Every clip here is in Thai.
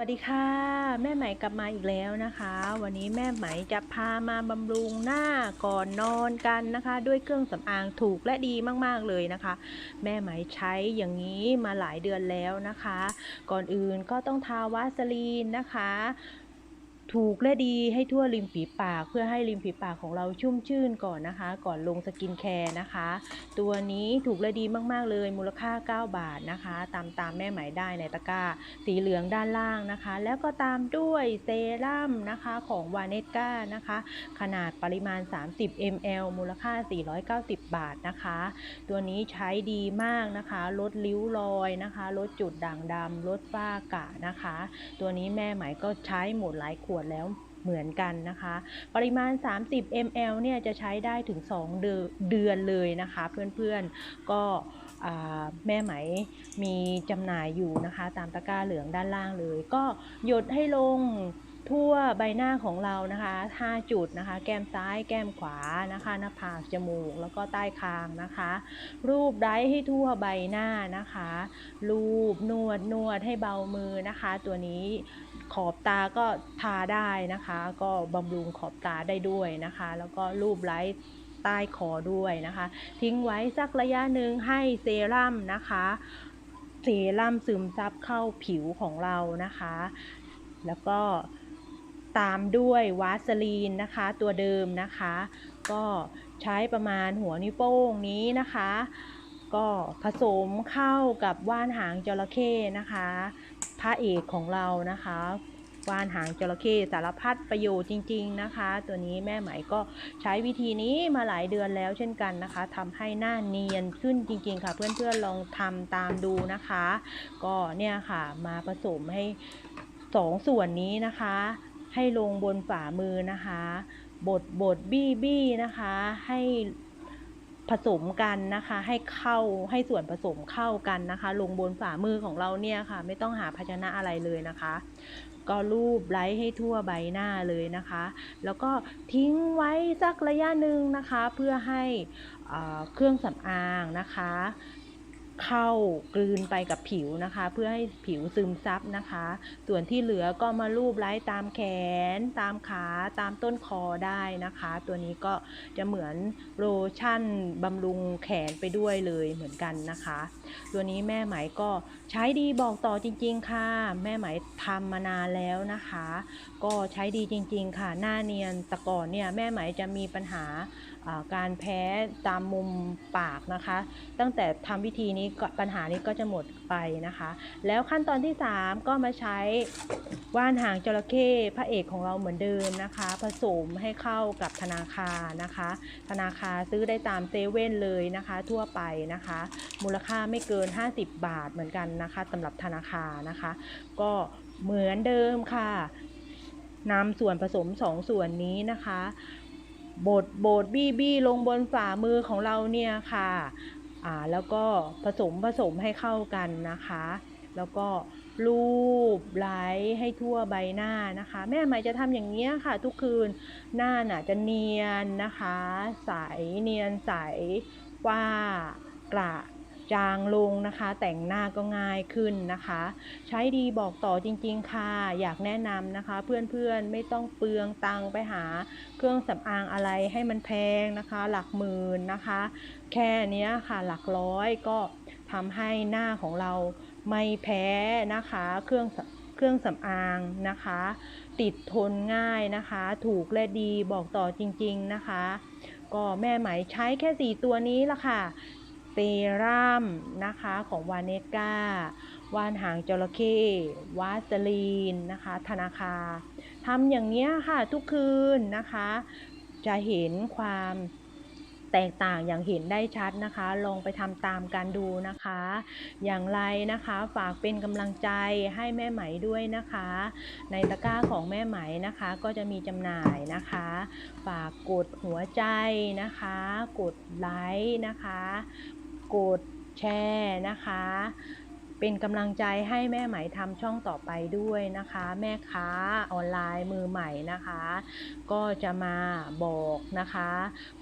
สวัสดีค่ะ แม่ไหมกลับมาอีกแล้วนะคะ วันนี้แม่ไหมจะพามาบำรุงหน้าก่อนนอนกันนะคะ ด้วยเครื่องสำอางถูกและดีมากๆเลยนะคะ แม่ไหมใช้อย่างนี้มาหลายเดือนแล้วนะคะ ก่อนอื่นก็ต้องทาวาสลีนนะคะ ถูกและดีให้ทั่วริมฝีปาก เพื่อให้ริมฝีปากของเราชุ่มชื่นก่อนนะคะ ก่อนลงสกินแคร์นะคะ ตัวนี้ถูกและดีมากๆเลยมูลค่า 9 บาทนะคะ ตามตามแม่หมายได้ในตะกร้า สีเหลืองด้านล่างนะคะ แล้วก็ตามด้วยเซรั่มนะคะของวาเนสก้านะคะ ขนาดปริมาณ 30 ml มูลค่า 490 บาทนะคะ ตัวนี้ใช้ดีมากนะคะ ลดริ้วรอยนะคะ ลดจุดด่างดำลดฝ้ากระนะคะ ตัวนี้แม่หมายก็ใช้หมดหลายขวดแล้วเหมือนกันนะคะ ปริมาณ 30 ml เนี่ยจะใช้ได้ถึง2เดือนเดือนเลยนะคะ เพื่อนๆก็แม่ไหมมีจำหน่ายอยู่นะคะ ตามตะกร้าเหลืองด้านล่างเลย ก็หยดให้ลง ทั่วใบหน้าของเรานะคะ 5 จุดนะคะ แก้มซ้าย แก้มขวานะคะ หน้าผาก จมูก แล้วก็ใต้คางนะคะ รูปไร้ให้ทั่วใบหน้านะคะ รูปนวดนวดให้เบามือนะคะ ตัวนี้ขอบตาก็ทาได้นะคะ ก็บำรุงขอบตาได้ด้วยนะคะ แล้วก็รูปไร้ใต้คอด้วยนะคะ ทิ้งไว้สักระยะหนึ่งให้เซรั่มนะคะ เซรั่มซึมซับเข้าผิวของเรานะคะ แล้วก็ ตามด้วยวาสลีนนะคะ ตัวเดิมนะคะ ก็ใช้ประมาณหัวนิ้วโป้งนี้นะคะ ก็ผสมเข้ากับว่านหางจระเข้นะคะพระเอกของเรานะคะว่านหางจระเข้สารพัดประโยชน์จริง ๆนะคะ ตัวนี้แม่ไหมก็ใช้วิธีนี้มาหลายเดือนแล้วเช่นกันนะคะทำให้หน้าเนียนขึ้นจริง ๆ ค่ะ เพื่อนๆลองทำตามดูนะคะ ก็เนี่ยค่ะมาผสมให้สองส่วนนี้นะคะ ให้ลงบนฝ่ามือนะคะ บดบดบี้บี้นะคะ ให้ผสมกันนะคะ ให้เข้าให้ส่วนผสมเข้ากันนะคะ ลงบนฝ่ามือของเราเนี่ยค่ะ ไม่ต้องหาภาชนะอะไรเลยนะคะ ก็รูปไล้ให้ทั่วใบหน้าเลยนะคะ แล้วก็ทิ้งไว้สักระยะหนึ่งนะคะ เพื่อให้เครื่องสำอางนะคะ เข้ากลืนไปกับผิวนะคะ เพื่อให้ผิวซึมซับนะคะ ส่วนที่เหลือก็มาลูบไล้ตามแขน ตามขาตามต้นคอได้นะคะ ตัวนี้ก็จะเหมือนโลชั่นบำรุงแขนไปด้วยเลยเหมือนกันนะคะ ตัวนี้แม่ไหมก็ใช้ดีบอกต่อจริง ๆ ค่ะ แม่ไหมทำมานานแล้วนะคะ ก็ใช้ดีจริง ๆ ค่ะ หน้าเนียนแต่ก่อนเนี่ยแม่ไหมจะมีปัญหาอ่าการแพ้ตามมุมปากนะคะ ตั้งแต่ทำวิธีนี้ก็ปัญหานี้ก็จะหมดไปนะคะ แล้วขั้นตอนที่ 3 ก็มาใช้ว่านหางจระเข้พระเอกของเราเหมือนเดิมนะคะ ผสมให้เข้ากับธนาคารนะคะ ธนาคารซื้อได้ตามเซเว่นเลยนะคะ ทั่วไปนะคะ มูลค่าไม่เกิน 50 บาทเหมือนกันนะคะสำหรับธนาคารนะคะ ก็เหมือนเดิมค่ะนำส่วนผสม 2ส่วนนี้นะคะบดบดบี้บี้ลงบนฝ่ามือของเราเนี่ยค่ะ อ่าแล้วก็ผสมผสมให้เข้ากันนะคะ แล้วก็รูปไล้ให้ทั่วใบหน้านะคะ แม่ไหมจะทำอย่างนี้ยค่ะ ทุกคืนหน้าน่ะจะเนียนนะคะ ใสเนียนใส ว่ากระ จางลงนะคะ แต่งหน้าก็ง่ายขึ้นนะคะ ใช้ดีบอกต่อจริงๆค่ะ อยากแนะนำนะคะ เพื่อนๆไม่ต้องเปลืองตังไปหา เครื่องสำอางอะไรให้มันแพงนะคะ หลักหมื่นนะคะ แค่เนี้ยค่ะหลักร้อยก็ทำให้หน้าของเราไม่แพ้นะคะ เครื่องเครื่องสำอางนะคะ ติดทนง่ายนะคะ ถูกและดีบอกต่อจริงๆนะคะ ก็แม่ไหมใช้แค่ 4 ตัวนี้ละค่ะ เซรั่มนะคะของวาเนก้าวานหางจระเข้วาสลีนนะคะธนาคารทำอย่างเนี้ยค่ะทุกคืนนะคะ จะเห็นความแตกต่างอย่างเห็นได้ชัดนะคะ ลองไปทำตามกันดูนะคะ อย่างไรนะคะฝากเป็นกำลังใจให้แม่ไหมด้วยนะคะ ในตะกร้าของแม่ไหมนะคะก็จะมีจำหน่ายนะคะ ฝากกดหัวใจนะคะ กดไลค์นะคะ กดแชร์นะคะ เป็นกำลังใจให้แม่ไหมทำช่องต่อไปด้วยนะคะ แม่ค้าออนไลน์มือใหม่นะคะ ก็จะมาบอกนะคะ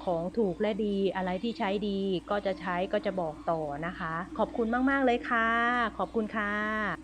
ของถูกและดีอะไรที่ใช้ดีก็จะใช้ก็จะบอกต่อนะคะ ขอบคุณมาก ๆ เลยค่ะ ขอบคุณค่ะ